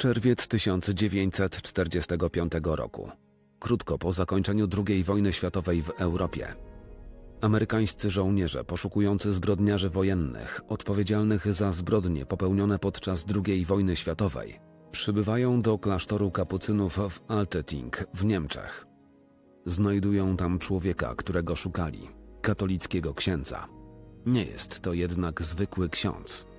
Czerwiec 1945 roku. Krótko po zakończeniu II wojny światowej w Europie. Amerykańscy żołnierze poszukujący zbrodniarzy wojennych odpowiedzialnych za zbrodnie popełnione podczas II wojny światowej przybywają do klasztoru kapucynów w Alteting w Niemczech. Znajdują tam człowieka, którego szukali katolickiego księdza. Nie jest to jednak zwykły ksiądz.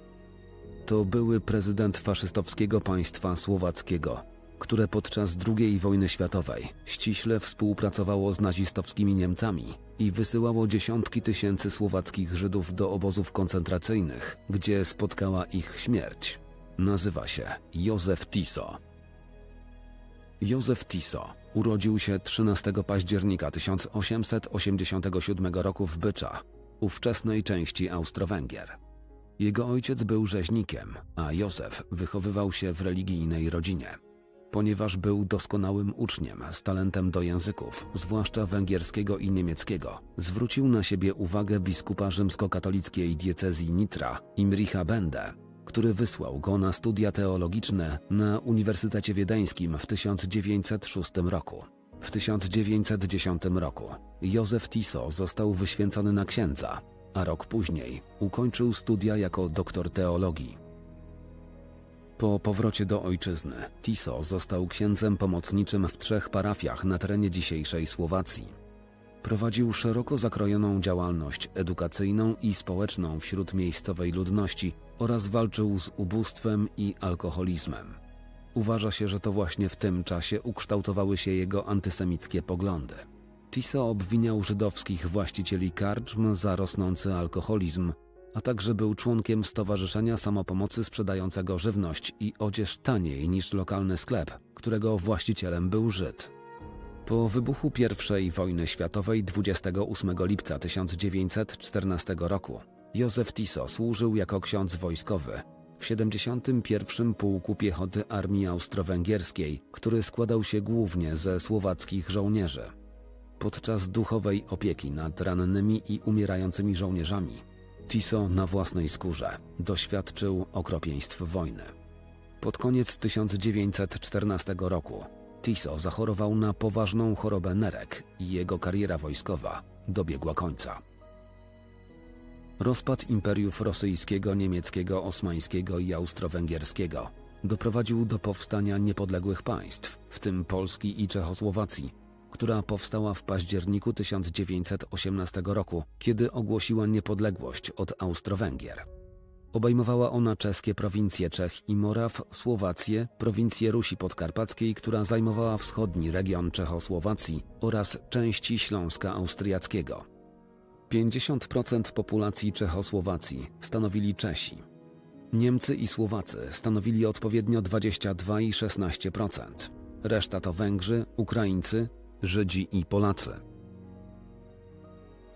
To były prezydent faszystowskiego państwa słowackiego, które podczas II wojny światowej ściśle współpracowało z nazistowskimi Niemcami i wysyłało dziesiątki tysięcy słowackich Żydów do obozów koncentracyjnych, gdzie spotkała ich śmierć. Nazywa się Józef Tiso. Józef Tiso urodził się 13 października 1887 roku w Bycza, ówczesnej części Austro-Węgier. Jego ojciec był rzeźnikiem, a Józef wychowywał się w religijnej rodzinie. Ponieważ był doskonałym uczniem z talentem do języków, zwłaszcza węgierskiego i niemieckiego, zwrócił na siebie uwagę biskupa rzymskokatolickiej diecezji Nitra, Imricha Bende, który wysłał go na studia teologiczne na Uniwersytecie Wiedeńskim w 1906 roku. W 1910 roku Józef Tiso został wyświęcony na księdza, a rok później ukończył studia jako doktor teologii. Po powrocie do ojczyzny, Tiso został księdzem pomocniczym w trzech parafiach na terenie dzisiejszej Słowacji. Prowadził szeroko zakrojoną działalność edukacyjną i społeczną wśród miejscowej ludności oraz walczył z ubóstwem i alkoholizmem. Uważa się, że to właśnie w tym czasie ukształtowały się jego antysemickie poglądy. Tiso obwiniał żydowskich właścicieli karczm za rosnący alkoholizm, a także był członkiem Stowarzyszenia Samopomocy sprzedającego żywność i odzież taniej niż lokalny sklep, którego właścicielem był Żyd. Po wybuchu I wojny światowej 28 lipca 1914 roku Józef Tiso służył jako ksiądz wojskowy w 71. Pułku Piechoty Armii Austro-Węgierskiej, który składał się głównie ze słowackich żołnierzy. Podczas duchowej opieki nad rannymi i umierającymi żołnierzami, Tiso na własnej skórze doświadczył okropieństw wojny. Pod koniec 1914 roku Tiso zachorował na poważną chorobę nerek i jego kariera wojskowa dobiegła końca. Rozpad imperiów rosyjskiego, niemieckiego, osmańskiego i austro-węgierskiego doprowadził do powstania niepodległych państw, w tym Polski i Czechosłowacji, która powstała w październiku 1918 roku, kiedy ogłosiła niepodległość od Austro-Węgier. Obejmowała ona czeskie prowincje Czech i Moraw, Słowację, prowincję Rusi Podkarpackiej, która zajmowała wschodni region Czechosłowacji oraz części Śląska Austriackiego. 50% populacji Czechosłowacji stanowili Czesi. Niemcy i Słowacy stanowili odpowiednio 22 i 16%. Reszta to Węgrzy, Ukraińcy, Żydzi i Polacy.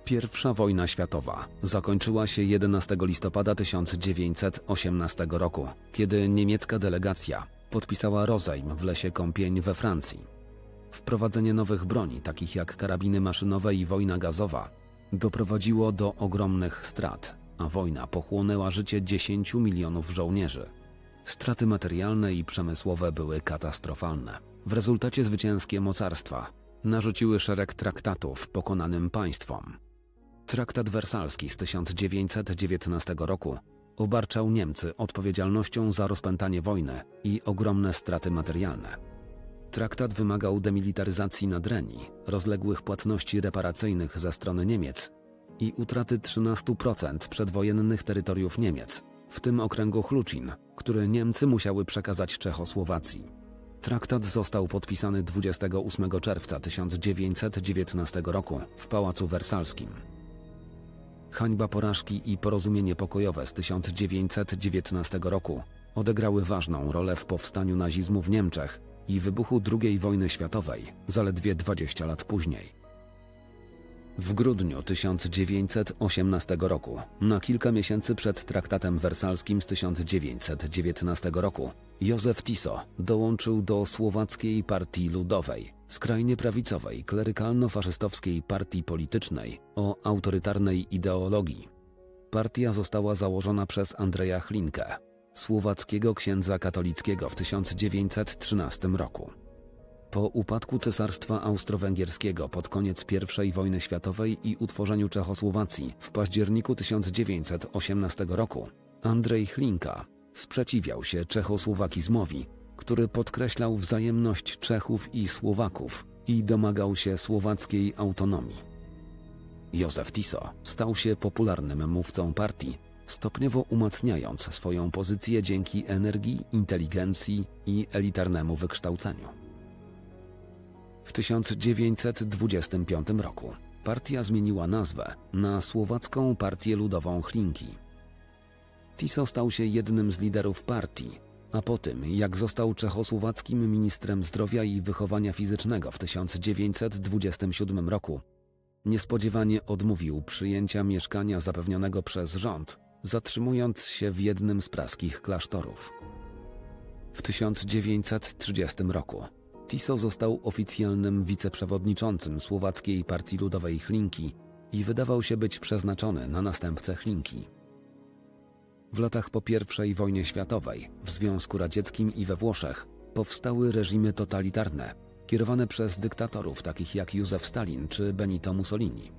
Pierwsza wojna światowa zakończyła się 11 listopada 1918 roku, kiedy niemiecka delegacja podpisała rozejm w lesie Kąpień we Francji. Wprowadzenie nowych broni, takich jak karabiny maszynowe i wojna gazowa, doprowadziło do ogromnych strat, a wojna pochłonęła życie 10 milionów żołnierzy. Straty materialne i przemysłowe były katastrofalne. W rezultacie zwycięskie mocarstwa narzuciły szereg traktatów pokonanym państwom. Traktat wersalski z 1919 roku obarczał Niemcy odpowiedzialnością za rozpętanie wojny i ogromne straty materialne. Traktat wymagał demilitaryzacji Nadrenii, rozległych płatności reparacyjnych ze strony Niemiec i utraty 13% przedwojennych terytoriów Niemiec, w tym okręgu Chlucin, który Niemcy musiały przekazać Czechosłowacji. Traktat został podpisany 28 czerwca 1919 roku w Pałacu Wersalskim. Hańba porażki i porozumienie pokojowe z 1919 roku odegrały ważną rolę w powstaniu nazizmu w Niemczech i wybuchu II wojny światowej zaledwie 20 lat później. W grudniu 1918 roku, na kilka miesięcy przed traktatem wersalskim z 1919 roku, Józef Tiso dołączył do Słowackiej Partii Ludowej, skrajnie prawicowej, klerykalno-faszystowskiej partii politycznej o autorytarnej ideologii. Partia została założona przez Andrzeja Chlinkę, słowackiego księdza katolickiego w 1913 roku. Po upadku Cesarstwa Austro-Węgierskiego pod koniec I wojny światowej i utworzeniu Czechosłowacji w październiku 1918 roku Andrzej Chlinka sprzeciwiał się czechosłowakizmowi, który podkreślał wzajemność Czechów i Słowaków i domagał się słowackiej autonomii. Józef Tiso stał się popularnym mówcą partii, stopniowo umacniając swoją pozycję dzięki energii, inteligencji i elitarnemu wykształceniu. W 1925 roku partia zmieniła nazwę na Słowacką Partię Ludową Chlinki. Tiso stał się jednym z liderów partii, a po tym, jak został czechosłowackim ministrem zdrowia i wychowania fizycznego w 1927 roku, niespodziewanie odmówił przyjęcia mieszkania zapewnionego przez rząd, zatrzymując się w jednym z praskich klasztorów. W 1930 roku Tiso został oficjalnym wiceprzewodniczącym Słowackiej Partii Ludowej Chlinki i wydawał się być przeznaczony na następcę Chlinki. W latach po I wojnie światowej w Związku Radzieckim i we Włoszech powstały reżimy totalitarne, kierowane przez dyktatorów takich jak Józef Stalin czy Benito Mussolini.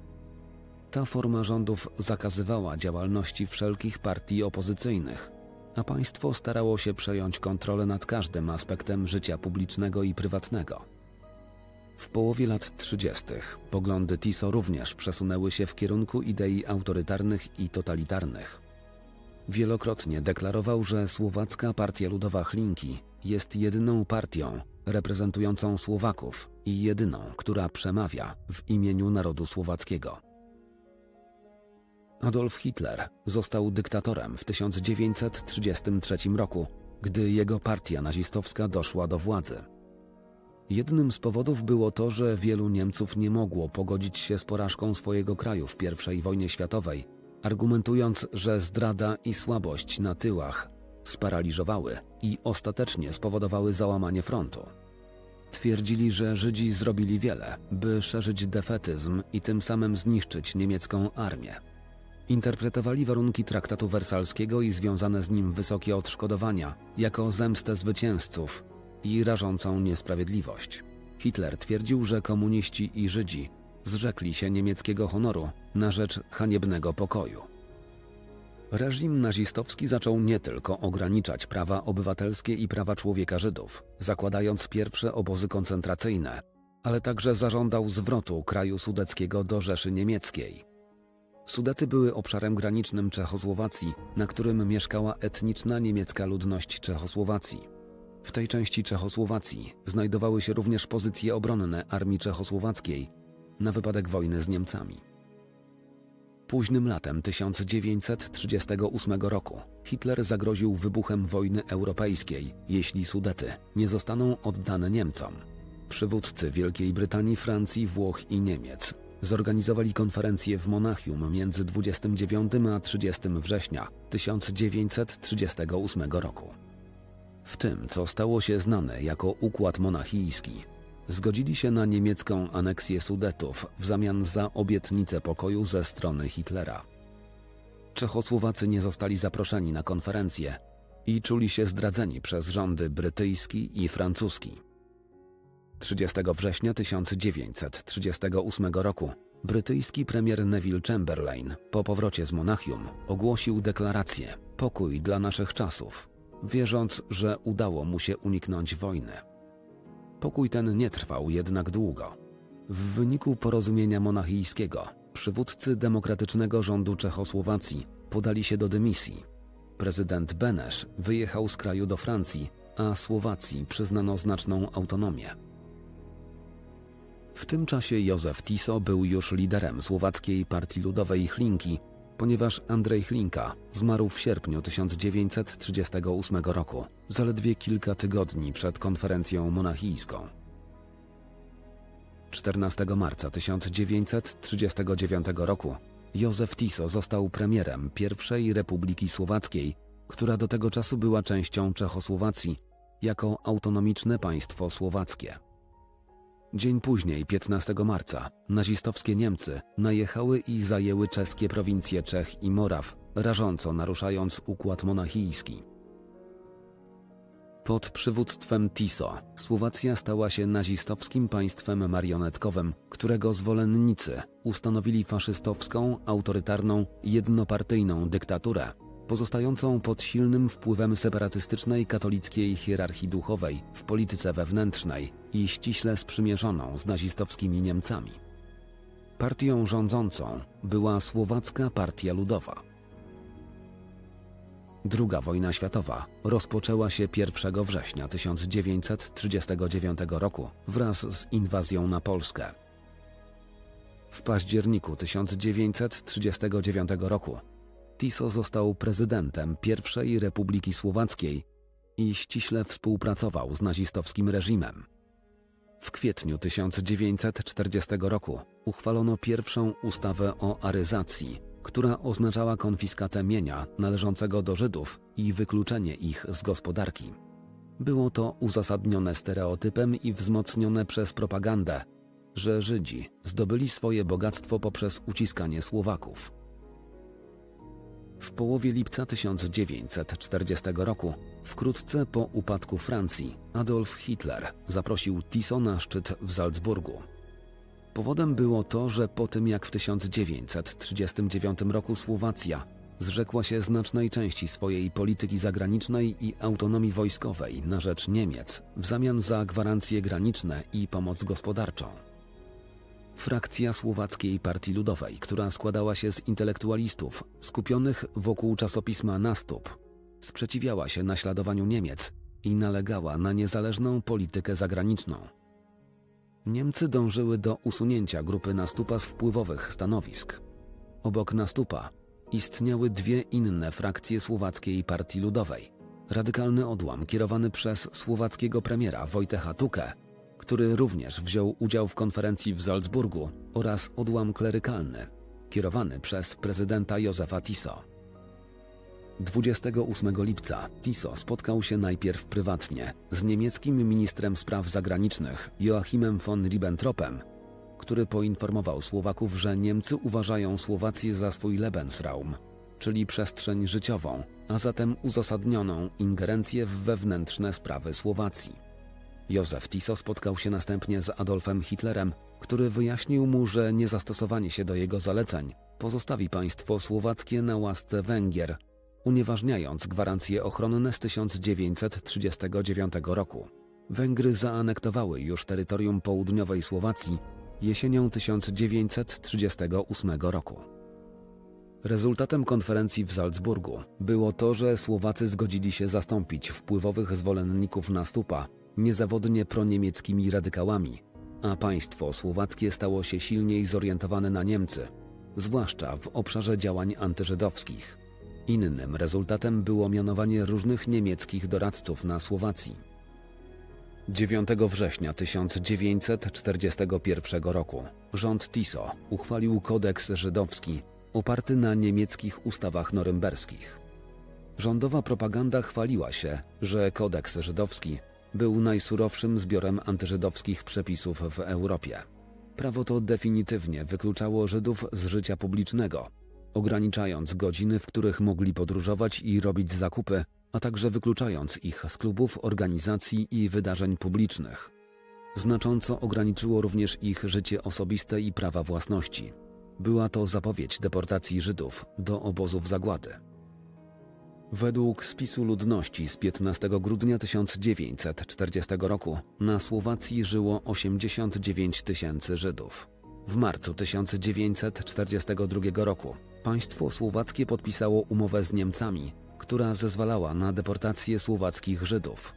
Ta forma rządów zakazywała działalności wszelkich partii opozycyjnych, a państwo starało się przejąć kontrolę nad każdym aspektem życia publicznego i prywatnego. W połowie lat 30. poglądy Tiso również przesunęły się w kierunku idei autorytarnych i totalitarnych. Wielokrotnie deklarował, że Słowacka Partia Ludowa Chlinki jest jedyną partią reprezentującą Słowaków i jedyną, która przemawia w imieniu narodu słowackiego. Adolf Hitler został dyktatorem w 1933 roku, gdy jego partia nazistowska doszła do władzy. Jednym z powodów było to, że wielu Niemców nie mogło pogodzić się z porażką swojego kraju w I wojnie światowej, argumentując, że zdrada i słabość na tyłach sparaliżowały i ostatecznie spowodowały załamanie frontu. Twierdzili, że Żydzi zrobili wiele, by szerzyć defetyzm i tym samym zniszczyć niemiecką armię. Interpretowali warunki traktatu wersalskiego i związane z nim wysokie odszkodowania jako zemstę zwycięzców i rażącą niesprawiedliwość. Hitler twierdził, że komuniści i Żydzi zrzekli się niemieckiego honoru na rzecz haniebnego pokoju. Reżim nazistowski zaczął nie tylko ograniczać prawa obywatelskie i prawa człowieka Żydów, zakładając pierwsze obozy koncentracyjne, ale także zażądał zwrotu kraju sudeckiego do Rzeszy Niemieckiej. Sudety były obszarem granicznym Czechosłowacji, na którym mieszkała etniczna niemiecka ludność Czechosłowacji. W tej części Czechosłowacji znajdowały się również pozycje obronne armii czechosłowackiej na wypadek wojny z Niemcami. Późnym latem 1938 roku Hitler zagroził wybuchem wojny europejskiej, jeśli Sudety nie zostaną oddane Niemcom. Przywódcy Wielkiej Brytanii, Francji, Włoch i Niemiec zorganizowali konferencję w Monachium między 29 a 30 września 1938 roku. W tym, co stało się znane jako Układ Monachijski, zgodzili się na niemiecką aneksję Sudetów w zamian za obietnicę pokoju ze strony Hitlera. Czechosłowacy nie zostali zaproszeni na konferencję i czuli się zdradzeni przez rządy brytyjski i francuski. 30 września 1938 roku brytyjski premier Neville Chamberlain po powrocie z Monachium ogłosił deklarację Pokój dla naszych czasów, wierząc, że udało mu się uniknąć wojny. Pokój ten nie trwał jednak długo. W wyniku porozumienia monachijskiego przywódcy demokratycznego rządu Czechosłowacji podali się do dymisji. Prezydent Benesz wyjechał z kraju do Francji, a Słowacji przyznano znaczną autonomię. W tym czasie Józef Tiso był już liderem Słowackiej Partii Ludowej Chlinki, ponieważ Andrzej Chlinka zmarł w sierpniu 1938 roku, zaledwie kilka tygodni przed konferencją monachijską. 14 marca 1939 roku Józef Tiso został premierem pierwszej Republiki Słowackiej, która do tego czasu była częścią Czechosłowacji, jako autonomiczne państwo słowackie. Dzień później, 15 marca, nazistowskie Niemcy najechały i zajęły czeskie prowincje Czech i Moraw, rażąco naruszając układ monachijski. Pod przywództwem Tiso Słowacja stała się nazistowskim państwem marionetkowym, którego zwolennicy ustanowili faszystowską, autorytarną, jednopartyjną dyktaturę, pozostającą pod silnym wpływem separatystycznej katolickiej hierarchii duchowej w polityce wewnętrznej i ściśle sprzymierzoną z nazistowskimi Niemcami. Partią rządzącą była Słowacka Partia Ludowa. Druga wojna światowa rozpoczęła się 1 września 1939 roku wraz z inwazją na Polskę. W październiku 1939 roku Tiso został prezydentem I Republiki Słowackiej i ściśle współpracował z nazistowskim reżimem. W kwietniu 1940 roku uchwalono pierwszą ustawę o aryzacji, która oznaczała konfiskatę mienia należącego do Żydów i wykluczenie ich z gospodarki. Było to uzasadnione stereotypem i wzmocnione przez propagandę, że Żydzi zdobyli swoje bogactwo poprzez uciskanie Słowaków. W połowie lipca 1940 roku, wkrótce po upadku Francji, Adolf Hitler zaprosił Tiso na szczyt w Salzburgu. Powodem było to, że po tym jak w 1939 roku Słowacja zrzekła się znacznej części swojej polityki zagranicznej i autonomii wojskowej na rzecz Niemiec w zamian za gwarancje graniczne i pomoc gospodarczą. Frakcja Słowackiej Partii Ludowej, która składała się z intelektualistów skupionych wokół czasopisma Nastup, sprzeciwiała się naśladowaniu Niemiec i nalegała na niezależną politykę zagraniczną. Niemcy dążyły do usunięcia grupy Nastupa z wpływowych stanowisk. Obok Nastupa istniały dwie inne frakcje Słowackiej Partii Ludowej. Radykalny odłam kierowany przez słowackiego premiera Wojtecha Tukę który również wziął udział w konferencji w Salzburgu oraz odłam klerykalny, kierowany przez prezydenta Józefa Tiso. 28 lipca Tiso spotkał się najpierw prywatnie z niemieckim ministrem spraw zagranicznych Joachimem von Ribbentropem, który poinformował Słowaków, że Niemcy uważają Słowację za swój Lebensraum, czyli przestrzeń życiową, a zatem uzasadnioną ingerencję w wewnętrzne sprawy Słowacji. Józef Tiso spotkał się następnie z Adolfem Hitlerem, który wyjaśnił mu, że niezastosowanie się do jego zaleceń pozostawi państwo słowackie na łasce Węgier, unieważniając gwarancje ochronne z 1939 roku. Węgry zaanektowały już terytorium południowej Słowacji jesienią 1938 roku. Rezultatem konferencji w Salzburgu było to, że Słowacy zgodzili się zastąpić wpływowych zwolenników Nastupa niezawodnie proniemieckimi radykałami, a państwo słowackie stało się silniej zorientowane na Niemcy, zwłaszcza w obszarze działań antyżydowskich. Innym rezultatem było mianowanie różnych niemieckich doradców na Słowacji. 9 września 1941 roku rząd Tiso uchwalił kodeks żydowski oparty na niemieckich ustawach norymberskich. Rządowa propaganda chwaliła się, że kodeks żydowski był najsurowszym zbiorem antyżydowskich przepisów w Europie. Prawo to definitywnie wykluczało Żydów z życia publicznego, ograniczając godziny, w których mogli podróżować i robić zakupy, a także wykluczając ich z klubów, organizacji i wydarzeń publicznych. Znacząco ograniczyło również ich życie osobiste i prawa własności. Była to zapowiedź deportacji Żydów do obozów zagłady. Według spisu ludności z 15 grudnia 1940 roku na Słowacji żyło 89 tysięcy Żydów. W marcu 1942 roku państwo słowackie podpisało umowę z Niemcami, która zezwalała na deportację słowackich Żydów.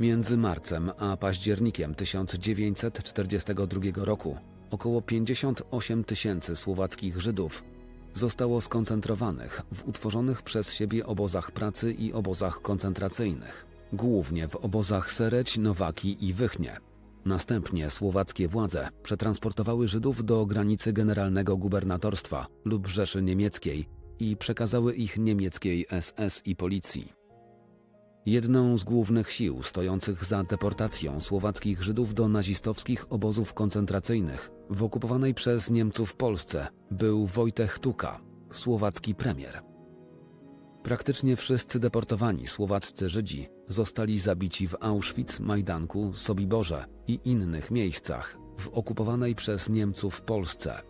Między marcem a październikiem 1942 roku około 58 tysięcy słowackich Żydów zostało skoncentrowanych w utworzonych przez siebie obozach pracy i obozach koncentracyjnych, głównie w obozach Sereć, Nowaki i Wychnie. Następnie słowackie władze przetransportowały Żydów do granicy generalnego gubernatorstwa lub Rzeszy Niemieckiej i przekazały ich niemieckiej SS i policji. Jedną z głównych sił stojących za deportacją słowackich Żydów do nazistowskich obozów koncentracyjnych w okupowanej przez Niemców Polsce był Wojtek Tuka, słowacki premier. Praktycznie wszyscy deportowani słowaccy Żydzi zostali zabici w Auschwitz, Majdanku, Sobiborze i innych miejscach w okupowanej przez Niemców Polsce.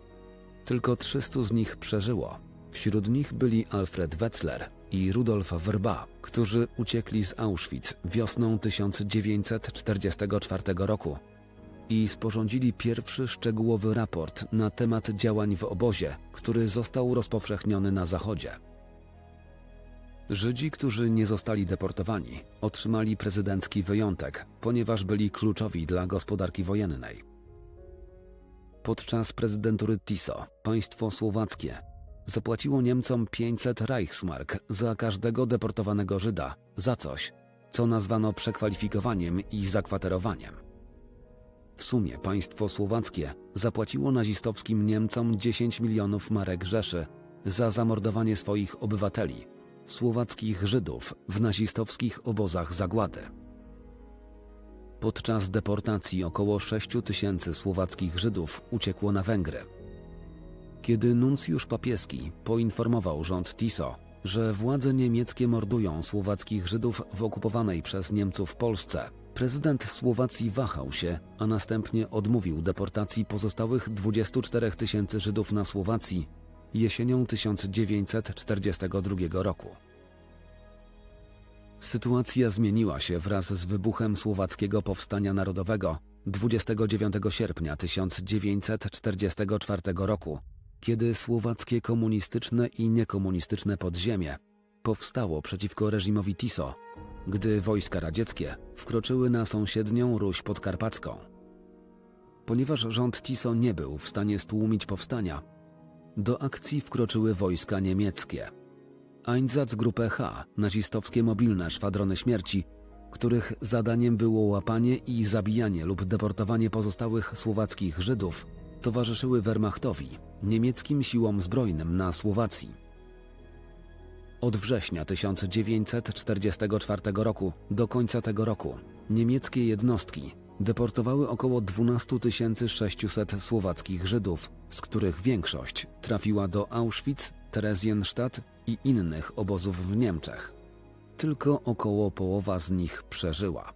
Tylko 300 z nich przeżyło. Wśród nich byli Alfred Wetzler i Rudolf Wrba, którzy uciekli z Auschwitz wiosną 1944 roku i sporządzili pierwszy szczegółowy raport na temat działań w obozie, który został rozpowszechniony na Zachodzie. Żydzi, którzy nie zostali deportowani, otrzymali prezydencki wyjątek, ponieważ byli kluczowi dla gospodarki wojennej. Podczas prezydentury Tiso państwo słowackie zapłaciło Niemcom 500 Reichsmark za każdego deportowanego Żyda za coś, co nazwano przekwalifikowaniem i zakwaterowaniem. W sumie państwo słowackie zapłaciło nazistowskim Niemcom 10 milionów marek Rzeszy za zamordowanie swoich obywateli, słowackich Żydów w nazistowskich obozach zagłady. Podczas deportacji około 6 tysięcy słowackich Żydów uciekło na Węgry. Kiedy nuncjusz papieski poinformował rząd Tiso, że władze niemieckie mordują słowackich Żydów w okupowanej przez Niemców Polsce, prezydent Słowacji wahał się, a następnie odmówił deportacji pozostałych 24 tysięcy Żydów na Słowacji jesienią 1942 roku. Sytuacja zmieniła się wraz z wybuchem Słowackiego Powstania Narodowego 29 sierpnia 1944 roku, kiedy słowackie komunistyczne i niekomunistyczne podziemie powstało przeciwko reżimowi Tiso, gdy wojska radzieckie wkroczyły na sąsiednią Ruś Podkarpacką. Ponieważ rząd Tiso nie był w stanie stłumić powstania, do akcji wkroczyły wojska niemieckie. Einsatzgruppe H, nazistowskie mobilne szwadrony śmierci, których zadaniem było łapanie i zabijanie lub deportowanie pozostałych słowackich Żydów, towarzyszyły Wehrmachtowi, niemieckim siłom zbrojnym na Słowacji. Od września 1944 roku do końca tego roku niemieckie jednostki deportowały około 12 600 słowackich Żydów, z których większość trafiła do Auschwitz, Theresienstadt i innych obozów w Niemczech. Tylko około połowa z nich przeżyła.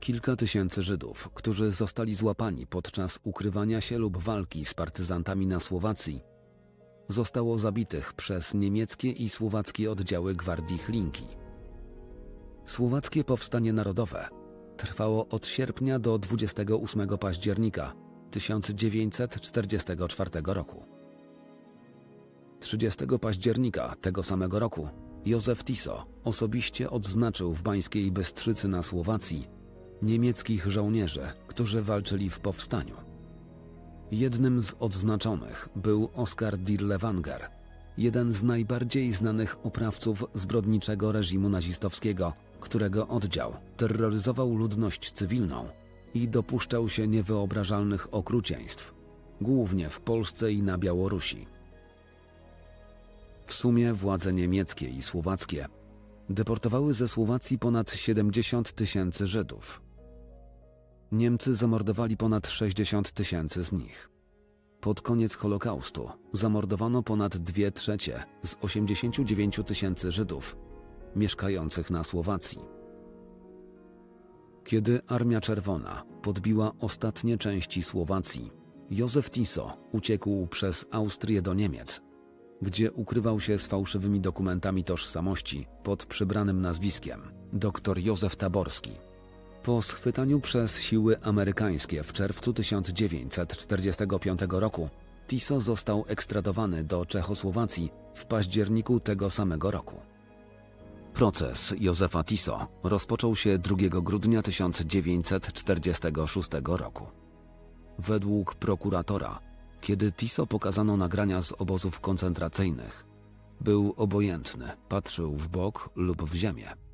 Kilka tysięcy Żydów, którzy zostali złapani podczas ukrywania się lub walki z partyzantami na Słowacji, zostało zabitych przez niemieckie i słowackie oddziały Gwardii Chlinki. Słowackie Powstanie Narodowe trwało od sierpnia do 28 października 1944 roku. 30 października tego samego roku Józef Tiso osobiście odznaczył w Bańskiej Bystrzycy na Słowacji niemieckich żołnierzy, którzy walczyli w powstaniu. Jednym z odznaczonych był Oskar Dirlewanger, jeden z najbardziej znanych oprawców zbrodniczego reżimu nazistowskiego, którego oddział terroryzował ludność cywilną i dopuszczał się niewyobrażalnych okrucieństw, głównie w Polsce i na Białorusi. W sumie władze niemieckie i słowackie deportowały ze Słowacji ponad 70 tysięcy Żydów. Niemcy zamordowali ponad 60 tysięcy z nich. Pod koniec Holokaustu zamordowano ponad 2 trzecie z 89 tysięcy Żydów mieszkających na Słowacji. Kiedy Armia Czerwona podbiła ostatnie części Słowacji, Józef Tiso uciekł przez Austrię do Niemiec, gdzie ukrywał się z fałszywymi dokumentami tożsamości pod przybranym nazwiskiem dr Józef Taborski. Po schwytaniu przez siły amerykańskie w czerwcu 1945 roku, Tiso został ekstradowany do Czechosłowacji w październiku tego samego roku. Proces Józefa Tiso rozpoczął się 2 grudnia 1946 roku. Według prokuratora, kiedy Tiso pokazano nagrania z obozów koncentracyjnych, był obojętny, patrzył w bok lub w ziemię.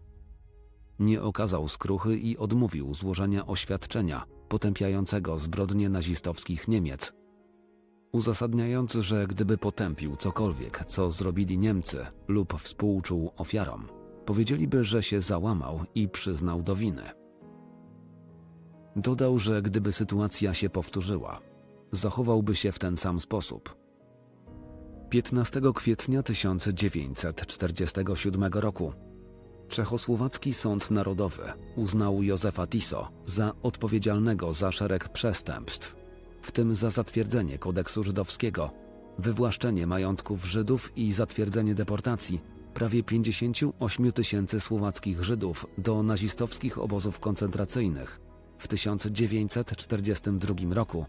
Nie okazał skruchy i odmówił złożenia oświadczenia potępiającego zbrodnie nazistowskich Niemiec, uzasadniając, że gdyby potępił cokolwiek, co zrobili Niemcy lub współczuł ofiarom, powiedzieliby, że się załamał i przyznał do winy. Dodał, że gdyby sytuacja się powtórzyła, zachowałby się w ten sam sposób. 15 kwietnia 1947 roku Czechosłowacki Sąd Narodowy uznał Józefa Tiso za odpowiedzialnego za szereg przestępstw, w tym za zatwierdzenie kodeksu żydowskiego, wywłaszczenie majątków Żydów i zatwierdzenie deportacji prawie 58 tysięcy słowackich Żydów do nazistowskich obozów koncentracyjnych w 1942 roku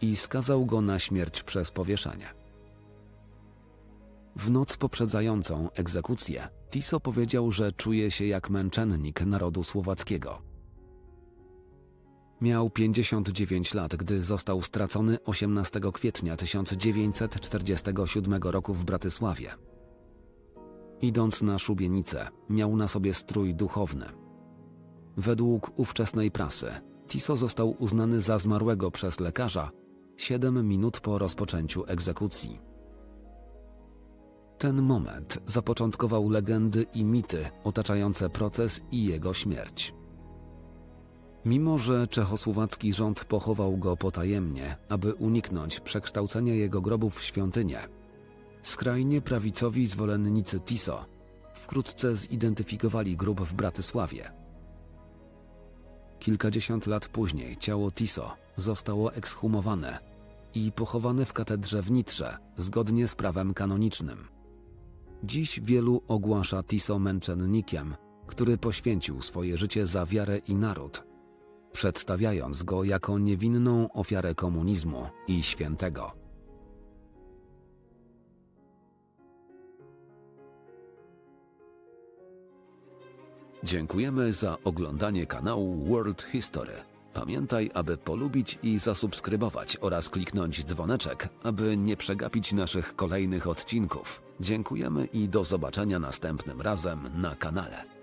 i skazał go na śmierć przez powieszenie. W noc poprzedzającą egzekucję Tiso powiedział, że czuje się jak męczennik narodu słowackiego. Miał 59 lat, gdy został stracony 18 kwietnia 1947 roku w Bratysławie. Idąc na szubienicę, miał na sobie strój duchowny. Według ówczesnej prasy, Tiso został uznany za zmarłego przez lekarza 7 minut po rozpoczęciu egzekucji. Ten moment zapoczątkował legendy i mity otaczające proces i jego śmierć. Mimo, że czechosłowacki rząd pochował go potajemnie, aby uniknąć przekształcenia jego grobu w świątynię, skrajnie prawicowi zwolennicy Tiso wkrótce zidentyfikowali grób w Bratysławie. Kilkadziesiąt lat później ciało Tiso zostało ekshumowane i pochowane w katedrze w Nitrze zgodnie z prawem kanonicznym. Dziś wielu ogłasza Tiso męczennikiem, który poświęcił swoje życie za wiarę i naród, przedstawiając go jako niewinną ofiarę komunizmu i świętego. Dziękujemy za oglądanie kanału World History. Pamiętaj, aby polubić i zasubskrybować oraz kliknąć dzwoneczek, aby nie przegapić naszych kolejnych odcinków. Dziękujemy i do zobaczenia następnym razem na kanale.